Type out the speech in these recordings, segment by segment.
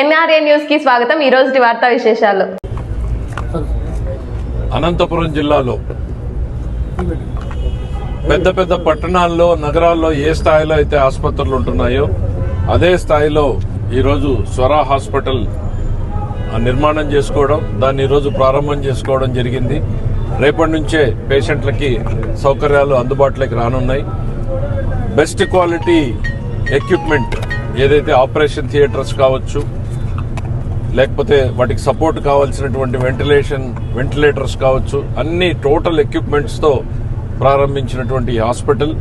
NRA న్యూస్కి స్వాగతం. ఈ రోజు వార్తా విశేషాలు. అనంతపురం జిల్లాలో పెద్ద పెద్ద పట్టణాల్లో నగరాల్లో ఏ స్థాయిలో అయితే ఆసుపత్రులు ఉంటున్నాయో అదే స్థాయిలో ఈరోజు స్వర హాస్పిటల్ నిర్మాణం చేసుకోవడం దాన్ని ఈరోజు ప్రారంభం చేసుకోవడం జరిగింది. రేపటి నుంచే పేషెంట్లకి సౌకర్యాలు అందుబాటులోకి రానున్నాయి. బెస్ట్ క్వాలిటీ ఎక్విప్మెంట్ ఏదైతే ఆపరేషన్ థియేటర్స్ కావచ్చు లేకపోతే వాటికి సపోర్ట్ కావాల్సినటువంటి వెంటిలేషన్ వెంటిలేటర్స్ కావచ్చు అన్ని టోటల్ ఎక్విప్మెంట్స్తో ప్రారంభించినటువంటి హాస్పిటల్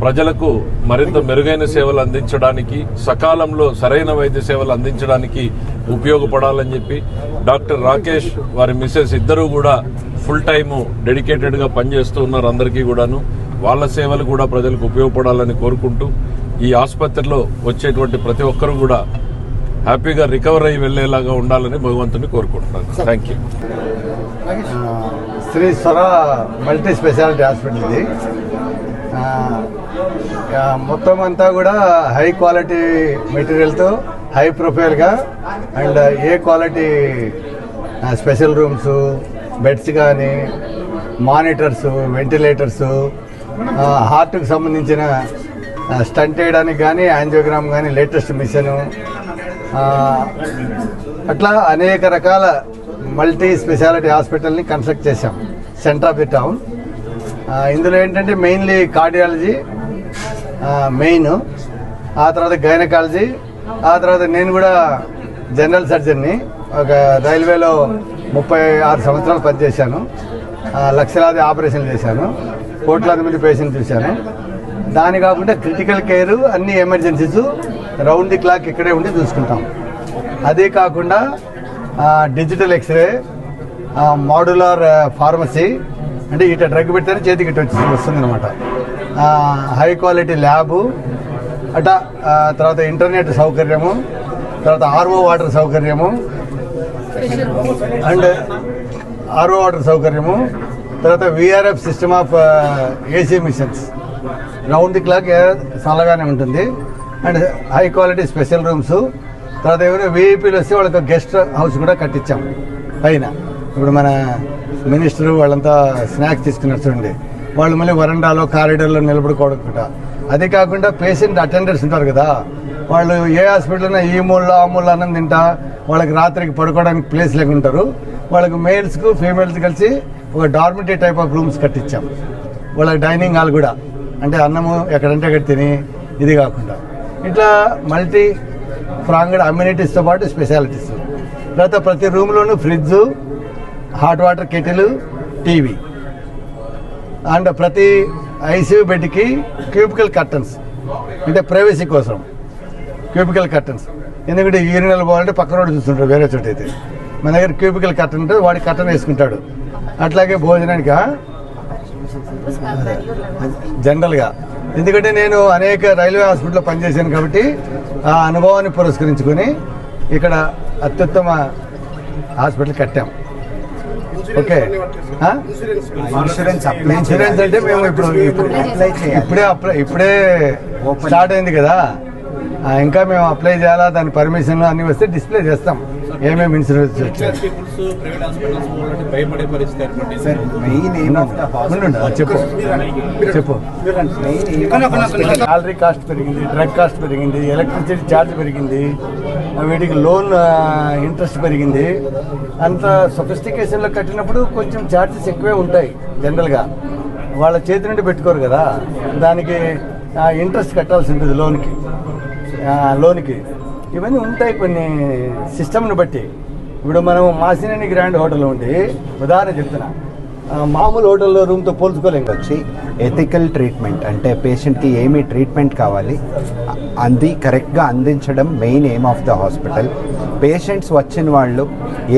ప్రజలకు మరింత మెరుగైన సేవలు అందించడానికి సకాలంలో సరైన వైద్య సేవలు అందించడానికి ఉపయోగపడాలని చెప్పి డాక్టర్ రాకేష్ వారి మిస్సెస్ ఇద్దరూ కూడా ఫుల్ టైము డెడికేటెడ్గా పనిచేస్తూ ఉన్నారు అందరికీ కూడాను. వాళ్ళ సేవలు కూడా ప్రజలకు ఉపయోగపడాలని కోరుకుంటూ ఈ ఆసుపత్రిలో వచ్చేటువంటి ప్రతి ఒక్కరూ కూడా హ్యాపీగా రికవర్ అయ్యి వెళ్ళేలాగా ఉండాలని భగవంతుని కోరుకుంటున్నాను. థ్యాంక్ యూ శ్రీ స్వర మల్టీ స్పెషాలిటీ హాస్పిటల్ ఇది. మొత్తం అంతా కూడా హై క్వాలిటీ మెటీరియల్తో high ప్రొఫైల్గా and A quality special rooms beds కానీ మానిటర్స్ వెంటిలేటర్స్ హార్ట్కు సంబంధించిన స్టంట్ వేయడానికి కానీ యాంజియోగ్రామ్ కానీ లేటెస్ట్ మిషను అట్లా అనేక రకాల మల్టీ స్పెషాలిటీ హాస్పిటల్ని కన్స్ట్రక్ట్ చేశాం. Centre of the town. ఇందులో ఏంటంటే మెయిన్లీ కార్డియాలజీ మెయిన్. ఆ తర్వాత గైనకాలజీ ఆ తర్వాత నేను కూడా జనరల్ సర్జన్ని ఒక రైల్వేలో ముప్పై ఆరు సంవత్సరాలు పనిచేశాను. లక్షలాది ఆపరేషన్లు చేశాను. కోట్లాది మంది పేషెంట్ చూశాను. దాని కాకుండా క్రిటికల్ కేర్ అన్ని ఎమర్జెన్సీస్ రౌండ్ ది క్లాక్ ఇక్కడే ఉండి చూసుకుంటాం. అదే కాకుండా డిజిటల్ ఎక్స్రే మాడ్యులర్ ఫార్మసీ అంటే ఇట డ్రగ్ పెడితేనే చేతికి ఇటు వచ్చి వస్తుంది అనమాట హై క్వాలిటీ ల్యాబు అట తర్వాత ఇంటర్నెట్ సౌకర్యము తర్వాత ఆర్ఓ వాటర్ సౌకర్యము అండ్ ఆర్ఓ వాటర్ సౌకర్యము తర్వాత VRF system of AC machines. Round the clock చల్లగానే ఉంటుంది. And high quality special rooms. తర్వాత ఎవరైనా వీఐపీలు వస్తే వాళ్ళకి గెస్ట్ హౌస్ కూడా కట్టించాం. పైన. ఇప్పుడు మన మినిస్టర్ వాళ్ళంతా స్నాక్స్ తీసుకున్నారు చూడండి. వాళ్ళు మళ్ళీ వరండాలో కారిడార్లో నిలబడుకోవడం కూడా. అదే కాకుండా పేషెంట్ అటెండర్స్ ఉంటారు కదా. వాళ్ళు ఏ హాస్పిటల్లో ఈ మూలలో ఆ మూలలో అన్నం తింటా వాళ్ళకి రాత్రికి పడుకోవడానికి ప్లేస్ లేకుంటారు వాళ్ళకి మేల్స్కు ఫీమేల్స్ కలిసి ఒక డార్మిటరీ టైప్ ఆఫ్ రూమ్స్ కట్టించాం. వాళ్ళకి డైనింగ్ హాల్ కూడా. అంటే అన్నము ఎక్కడంటే అక్కడ తిని ఇది కాకుండా. ఇట్లా మల్టీ ప్రాంగణ అమ్యూనిటీస్తో పాటు స్పెషాలిటీస్. తర్వాత ప్రతి రూమ్లోనూ fridge hot water kettle TV. And ప్రతి ఐసీయూ బెడ్కి క్యూబికల్ కర్టన్స్. అంటే ప్రైవసీ కోసం క్యూబికల్ కర్టన్స్. ఎందుకంటే యూరినల్ పోవాలంటే పక్కన వాడు చూస్తుంటాడు వేరే చోట అయితే మన దగ్గర క్యూబికల్ కర్టన్ ఉంటే వాడి కర్టన్ వేసుకుంటాడు. అట్లాగే భోజనానికి జనరల్గా. ఎందుకంటే నేను అనేక రైల్వే హాస్పిటల్లో పనిచేశాను కాబట్టి ఆ అనుభవాన్ని పురస్కరించుకొని ఇక్కడ అత్యుత్తమ హాస్పిటల్ కట్టాం. ఓకే? ఇన్సూరెన్స్ అప్లై ఇన్సూరెన్స్ అంటే మేము ఇప్పుడు ఇప్పుడు అప్లై. ఇప్పుడే స్టార్ట్ అయింది కదా. ఇంకా మేము అప్లై చేయాలా దాని పర్మిషన్ అన్ని వస్తే డిస్ప్లే చేస్తాం. ఏమేమి ఇన్సూరెన్స్ చెప్పు. చెప్పు. శాలరీ కాస్ట్ పెరిగింది డ్రగ్ కాస్ట్ పెరిగింది ఎలక్ట్రిసిటీ ఛార్జ్ పెరిగింది వీటికి లోన్ ఇంట్రెస్ట్ పెరిగింది. అంత సొఫిస్టికేషన్లో కట్టినప్పుడు కొంచెం ఛార్జెస్ ఎక్కువే ఉంటాయి జనరల్గా వాళ్ళ చేతి నుండి పెట్టుకోరు కదా. దానికి ఇంట్రెస్ట్ కట్టాల్సి ఉంటుంది లోన్కి లోన్కి ఇవన్నీ ఉంటాయి కొన్ని సిస్టమ్ని బట్టి. ఇప్పుడు మనం మాసినేని గ్రాండ్ హోటల్ ఉండి ఉదాహరణ చెప్తున్నా. మామూలు హోటల్లో రూమ్తో పోల్చుకోలేం వచ్చి ఎథికల్ ట్రీట్మెంట్ అంటే పేషెంట్కి ఏమి ట్రీట్మెంట్ కావాలి? అది కరెక్ట్గా అందించడం main aim of the hospital patients వచ్చిన వాళ్ళు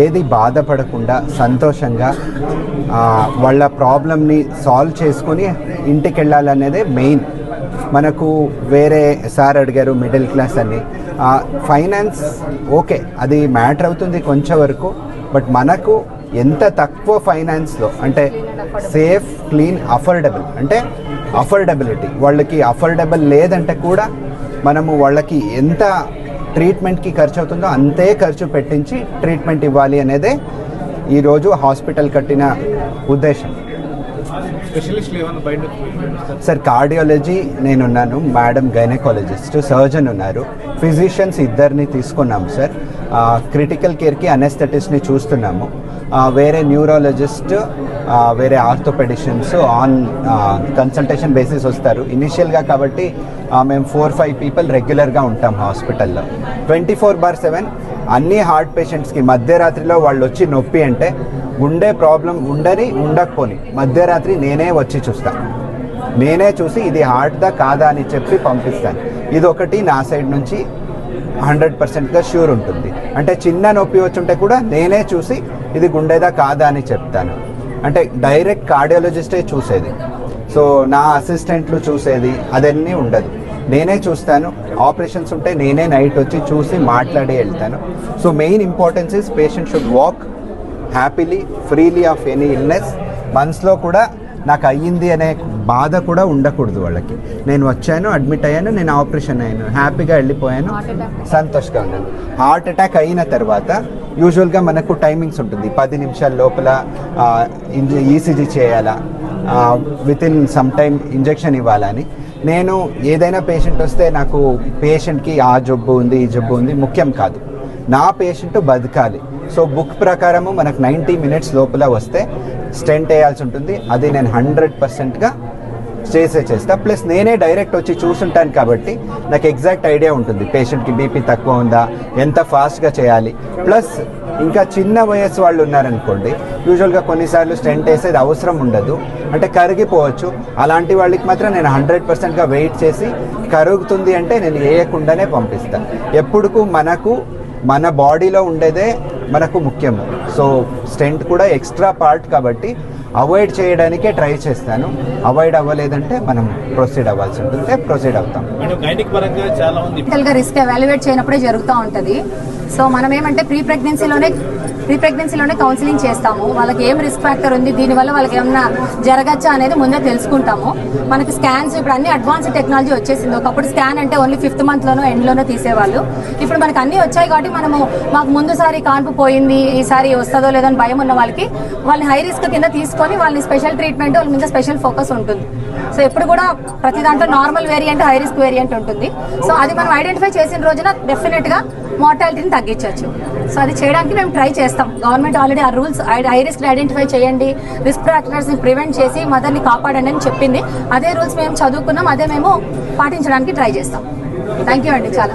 ఏది బాధపడకుండా సంతోషంగా వాళ్ళ ప్రాబ్లమ్ని సాల్వ్ చేసుకొని ఇంటికి వెళ్ళాలనేదే మెయిన్ మనకు వేరే సార్ అడిగారు మిడిల్ క్లాస్ అని. ఫైనాన్స్ ఓకే అది మ్యాటర్ అవుతుంది కొంచెం వరకు బట్ మనకు ఎంత తక్కువ ఫైనాన్స్లో అంటే సేఫ్ క్లీన్ అఫోర్డబుల్ అంటే అఫోర్డబిలిటీ వాళ్ళకి అఫోర్డబుల్ లేదంటే కూడా మనము వాళ్ళకి ఎంత ట్రీట్మెంట్కి ఖర్చు అవుతుందో అంతే ఖర్చు పెట్టించి ట్రీట్మెంట్ ఇవ్వాలి అనేదే ఈరోజు హాస్పిటల్ కట్టిన ఉద్దేశం. సార్ కార్డియాలజీ నేనున్నాను. మేడం గైనకాలజిస్ట్ సర్జన్ ఉన్నారు. ఫిజిషియన్స్ ఇద్దరిని తీసుకున్నాము సార్. క్రిటికల్ కేర్కి అనెస్థెటిస్ట్ని చూస్తున్నాము. వేరే న్యూరాలజిస్ట్ వేరే ఆర్థోపెడిషన్స్ ఆన్ కన్సల్టేషన్ బేసిస్ వస్తారు. ఇనిషియల్గా కాబట్టి మేము ఫోర్ ఫైవ్ పీపుల్ రెగ్యులర్గా ఉంటాం హాస్పిటల్లో. ట్వంటీ ఫోర్ బార్ సెవెన్ అన్ని హార్ట్ పేషెంట్స్కి మధ్యరాత్రిలో వాళ్ళు వచ్చి నొప్పి అంటే గుండె ప్రాబ్లం ఉండని ఉండకపోని. మధ్యరాత్రి నేనే వచ్చి చూస్తాను నేనే చూసి ఇది హార్ట్దా కాదా అని చెప్పి పంపిస్తాను. ఇది ఒకటి నా సైడ్ నుంచి హండ్రెడ్ పర్సెంట్గా ష్యూర్ ఉంటుంది. అంటే చిన్న నొప్పి వచ్చుంటే కూడా నేనే చూసి ఇది గుండెదా కాదా అని చెప్తాను. అంటే డైరెక్ట్ కార్డియాలజిస్టే చూసేది. సో నా అసిస్టెంట్లు చూసేది అదన్నీ ఉండదు. నేనే చూస్తాను. ఆపరేషన్స్ ఉంటే నేనే నైట్ వచ్చి చూసి మాట్లాడి వెళ్తాను. So main importance is patient should walk happily freely of any illness. మనసులో కూడా నాకు అయ్యింది అనే బాధ కూడా ఉండకూడదు వాళ్ళకి. నేను వచ్చాను అడ్మిట్ అయ్యాను నేను ఆపరేషన్ అయ్యాను హ్యాపీగా వెళ్ళిపోయాను సంతోషంగా ఉన్నాను. హార్ట్ అటాక్ అయిన తర్వాత యూజువల్గా మనకు టైమింగ్స్ ఉంటుంది. పది నిమిషాల లోపల ఈసీజీ చేయాలా within some time injection ఇవ్వాలని నేను ఏదైనా పేషెంట్ వస్తే నాకు పేషెంట్కి ఆ జబ్బు ఉంది ఈ జబ్బు ఉంది ముఖ్యం కాదు. నా పేషెంట్ బతకాలి. సో బుక్ ప్రకారము మనకు నైంటీ మినిట్స్ లోపల వస్తే స్టెంట్ వేయాల్సి ఉంటుంది. అది నేను హండ్రెడ్ పర్సెంట్గా చేసే చేస్తా. ప్లస్ నేనే డైరెక్ట్ వచ్చి చూసుంటాను కాబట్టి నాకు ఎగ్జాక్ట్ ఐడియా ఉంటుంది. పేషెంట్కి బీపీ తక్కువ ఉందా? ఎంత ఫాస్ట్గా చేయాలి? ప్లస్ ఇంకా చిన్న వయస్సు వాళ్ళు ఉన్నారనుకోండి యూజువల్గా కొన్నిసార్లు స్టెంట్ వేసేది అవసరం ఉండదు. అంటే కరిగిపోవచ్చు. అలాంటి వాళ్ళకి మాత్రం నేను హండ్రెడ్ పర్సెంట్గా వెయిట్ చేసి కరుగుతుంది అంటే నేను వేయకుండానే పంపిస్తాను ఎప్పుడుకు మనకు మన బాడీలో ఉండేదే మనకు ముఖ్యము సో స్టెంట్ కూడా ఎక్స్ట్రా పార్ట్ కాబట్టి అవాయిడ్ చేయడానికే ట్రై చేస్తాను. అవాయిడ్ అవ్వలేదంటే మనం ప్రొసీడ్ అవ్వాల్సి ఉంటుంది. ప్రొసీడ్ అవుతాం. రిస్క్ ఎవాల్యుయేట్ చేయనప్పుడే జరుగుతూ ఉంటుంది. సో మనం ఏమంటే ప్రీ ప్రెగ్నెన్సీలోనే ప్రీ ప్రెగ్నెన్సీలోనే కౌన్సిలింగ్ చేస్తాము. వాళ్ళకి ఏం రిస్క్ ఫ్యాక్టర్ ఉంది? దీనివల్ల వాళ్ళకి ఏమన్నా జరగచ్చా అనేది ముందే తెలుసుకుంటాము. మనకి స్కాన్స్ ఇప్పుడు అన్ని అడ్వాన్స్ టెక్నాలజీ వచ్చేసింది. ఒకప్పుడు స్కాన్ అంటే ఓన్లీ ఫిఫ్త్ మంత్లోనో ఎండ్లోనో తీసేవాళ్ళు. ఇప్పుడు మనకు అన్ని వచ్చాయి కాబట్టి మనము మాకు ముందుసారి కాన్పు పోయింది ఈసారి వస్తుందో లేదో అని భయం ఉన్న వాళ్ళకి వాళ్ళని హై రిస్క్ కింద తీసుకొని వాళ్ళని స్పెషల్ ట్రీట్మెంట్ వాళ్ళ మీద స్పెషల్ ఫోకస్ ఉంటుంది. సో ఎప్పుడు కూడా ప్రతి దాంట్లో normal variant high risk variant ఉంటుంది. సో అది మనం ఐడెంటిఫై చేసిన రోజున డెఫినెట్గా మార్టాలిటీని తగ్గించవచ్చు. సో అది చేయడానికి మేము ట్రై చేస్తాం. గవర్నమెంట్ ఆల్రెడీ ఆ రూల్స్ హై రిస్క్ ఐడెంటిఫై చేయండి. రిస్క్ ఫ్యాక్టర్స్ని ప్రివెంట్ చేసి మదర్ని కాపాడండి అని చెప్పింది. అదే రూల్స్ మేము చదువుకున్నాం. అదే మేము పాటించడానికి ట్రై చేస్తాం. థ్యాంక్ యూ అండి. చాలా.